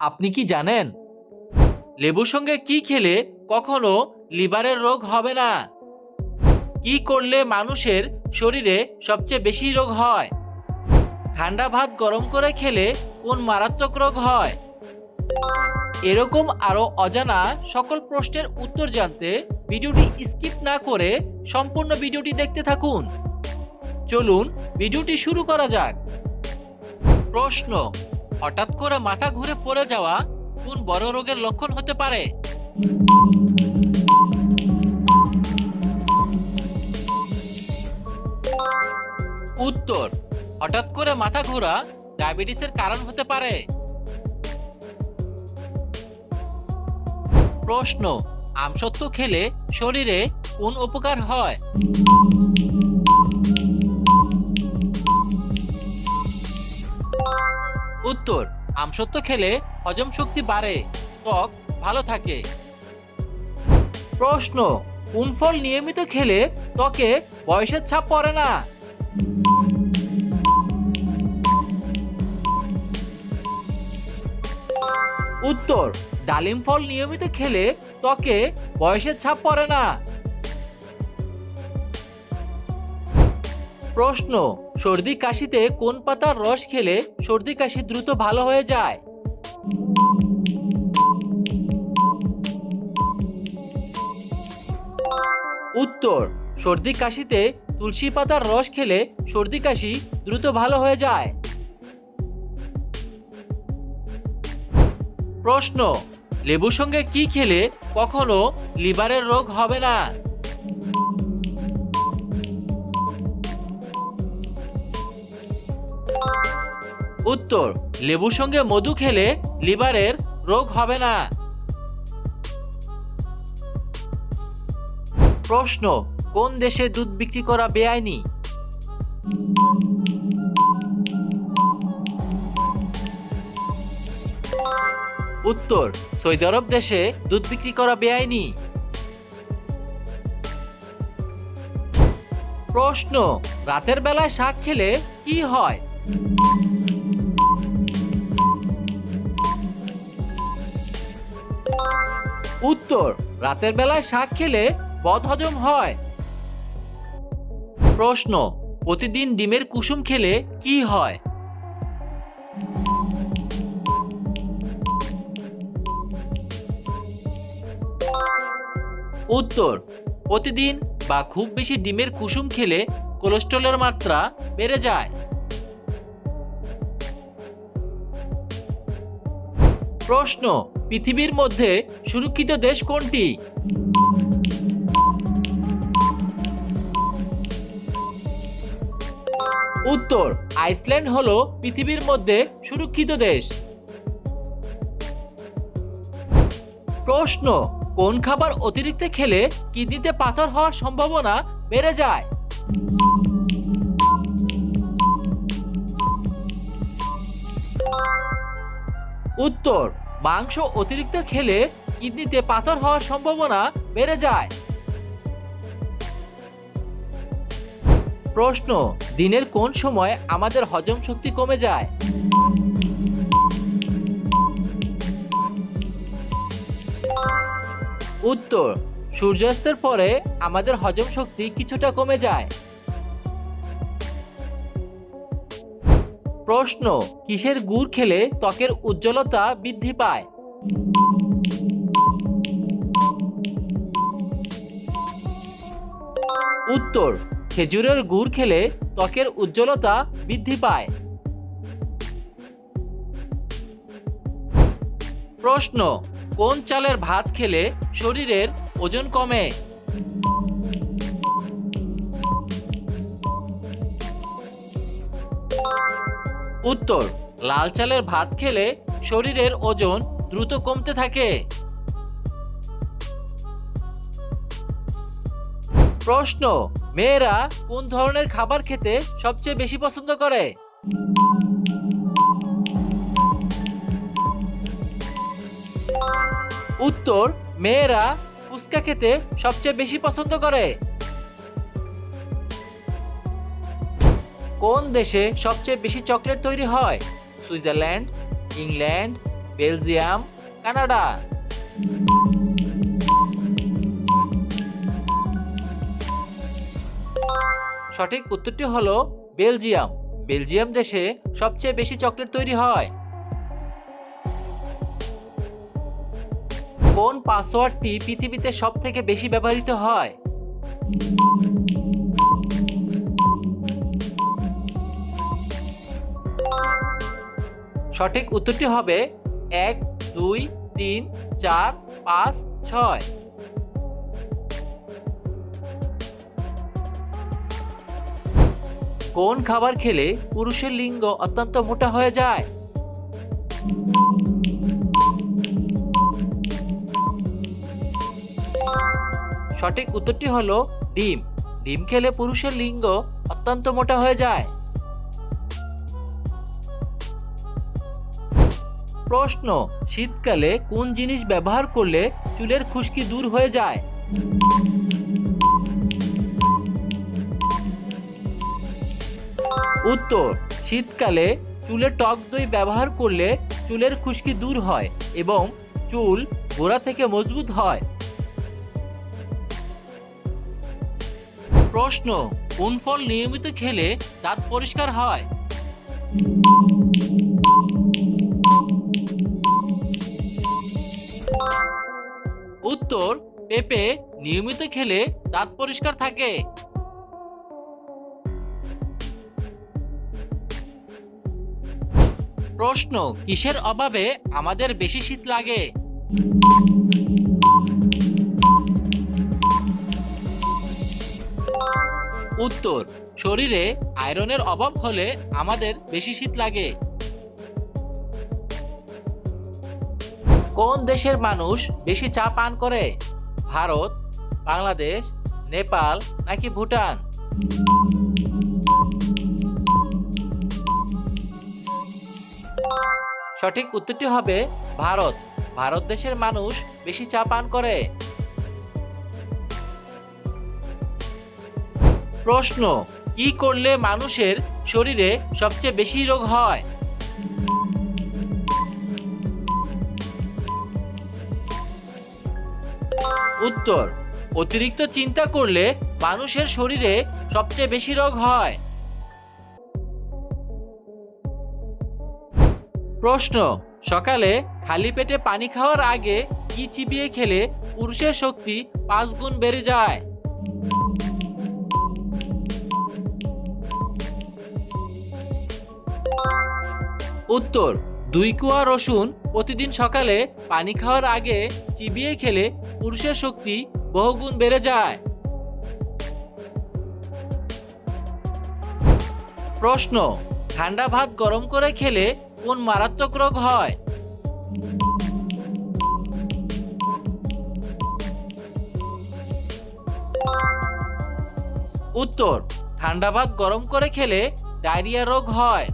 আপনি কি জানেন? লেবুর সঙ্গে কি খেলে কখনো লিভারের রোগ হবে না? কি করলে মানুষের শরীরে সবচেয়ে বেশি রোগ হয়? ঠান্ডা ভাত গরম করে খেলে কোন মারাত্মক রোগ হয়? এরকম আরও অজানা সকল প্রশ্নের উত্তর জানতে ভিডিওটি স্কিপ না করে সম্পূর্ণ ভিডিওটি দেখতে থাকুন। চলুন, ভিডিওটি শুরু করা যাক। প্রশ্ন হঠাৎ করে মাথা ঘুরে পড়ে যাওয়া কোন বড় রোগের লক্ষণ হতে পারে? উত্তর, হঠাৎ করে মাথা ঘোরা ডায়াবেটিসের কারণ হতে পারে। প্রশ্ন আমসত্ব খেলে শরীরে কোন উপকার হয়? উত্তর, আমসত্ব খেলে হজম শক্তি বাড়ে, ত্বক ভালো থাকে। প্রশ্ন, কোন ফল নিয়মিত খেলে ত্বকে বয়সের ছাপ পড়ে না? উত্তর, ডালিম ফল নিয়মিত খেলে ত্বকে বয়সের ছাপ পড়ে না। প্রশ্ন, সর্দি কাশিতে কোন পাতার রস খেলে সর্দি কাশি দ্রুত ভালো হয়ে যায়? উত্তর, সর্দি কাশিতে তুলসী পাতার রস খেলে সর্দি কাশি দ্রুত ভালো হয়ে যায়। প্রশ্ন, লেবুর সঙ্গে কি খেলে কখনো লিভারের রোগ হবে না? উত্তর, লেবুর সঙ্গে মধু খেলে লিভারের রোগ হবে না। প্রশ্ন, কোন দেশে দুধ বিক্রি করা বেআইনি? উত্তর, সৌদি আরব দেশে দুধ বিক্রি করা বেআইনি। প্রশ্ন, রাতের বেলায় শাক খেলে কি হয়? উত্তর, রাতের বেলায় শাক খেলে বদহজম হয়। প্রশ্ন, প্রতিদিন ডিমের কুসুম খেলে কি হয়? উত্তর, প্রতিদিন বা খুব বেশি ডিমের কুসুম খেলে কোলেস্ট্রলের মাত্রা বেড়ে যায়। প্রশ্ন, পৃথিবীর মধ্যে সুরক্ষিত দেশ কোনটি? উত্তর, আইসল্যান্ড হলো পৃথিবীর মধ্যে সুরক্ষিত দেশ। প্রশ্ন, কোন খাবার অতিরিক্ত খেলে কিডনিতে পাথর হওয়ার সম্ভাবনা বেড়ে যায়? উত্তর, মাংস অতিরিক্ত খেলে কিডনিতে পাথর হওয়ার সম্ভাবনা বেড়ে যায়। প্রশ্ন, দিনের কোন সময় আমাদের হজম শক্তি কমে যায়? উত্তর, সূর্যাস্তের পরে আমাদের হজম শক্তি কিছুটা কমে যায়। প্রশ্ন, কিসের গুড় খেলে ত্বকের উজ্জ্বলতা বৃদ্ধি পায়? উত্তর, খেজুরের গুড় খেলে ত্বকের উজ্জ্বলতা বৃদ্ধি পায়। প্রশ্ন, কোন চালের ভাত খেলে শরীরের ওজন কমে? উত্তর, লাল চালের ভাত খেলে শরীরের ওজন দ্রুত কমতে থাকে। প্রশ্ন, মেয়েরা কোন ধরনের খাবার খেতে সবচেয়ে বেশি পছন্দ করে? উত্তর, মেয়েরা ফুচকা খেতে সবচেয়ে বেশি পছন্দ করে। কোন দেশে সবচেয়ে বেশি চকলেট তৈরি হয়? Switzerland, England, Belgium, Canada. সঠিক উত্তরটি হলো বেলজিয়াম। বেলজিয়াম দেশে সবচেয়ে বেশি চকলেট তৈরি হয়। কোন পাসওয়ার্ডটি পৃথিবীতে সব থেকে বেশি ব্যবহৃত হয়? সঠিক উত্তরটি হবে এক, দুই, তিন, চার, পাঁচ, ছয়। কোন খাবার খেলে পুরুষের লিঙ্গ অত্যন্ত মোটা হয়ে যায়? সঠিক উত্তরটি হলো ডিম। ডিম খেলে পুরুষের লিঙ্গ অত্যন্ত মোটা হয়ে যায়। প্রশ্ন, শীতকালে কোন জিনিস ব্যবহার করলে চুলের খুশকি দূর হয়ে যায়? উত্তর, শীতকালে চুলে টক দই ব্যবহার করলে চুলের খুশকি দূর হয় এবং চুল গোড়া থেকে মজবুত হয়। প্রশ্ন, কোন ফল নিয়মিত খেলে দাঁত পরিষ্কার হয়? উত্তর, পেঁপে নিয়মিত খেলে দাঁত পরিষ্কার থাকে। প্রশ্ন, কিসের অভাবে আমাদের বেশি শীত লাগে? উত্তর, শরীরে আয়রনের অভাব হলে আমাদের বেশি শীত লাগে। কোন দেশের মানুষ বেশি চা পান করে? ভারত, বাংলাদেশ, নেপাল নাকি ভুটান? সঠিক উত্তরটি হবে ভারত। ভারত দেশের মানুষ বেশি চা পান করে। প্রশ্ন, কি করলে মানুষের শরীরে সবচেয়ে বেশি রোগ হয়? উত্তর। অতিরিক্ত চিন্তা করলে মানুষের শরীরে সবচেয়ে বেশি রোগ হয়। প্রশ্ন, সকালে খালি পেটে পানি খাওয়ার আগে কি চিবিয়ে খেলে পুরুষের শক্তি পাঁচ গুণ বেড়ে যায়? উত্তর, দুই কুয়া রসুন প্রতিদিন সকালে পানি খাওয়ার আগে চিবিয়ে খেলে পুরুষের শক্তি বহুগুণ বেড়ে যায়। প্রশ্ন, ঠান্ডা ভাত গরম করে খেলে কোন মারাত্মক রোগ হয়? উত্তর, ঠান্ডা ভাত গরম করে খেলে ডায়রিয়া রোগ হয়।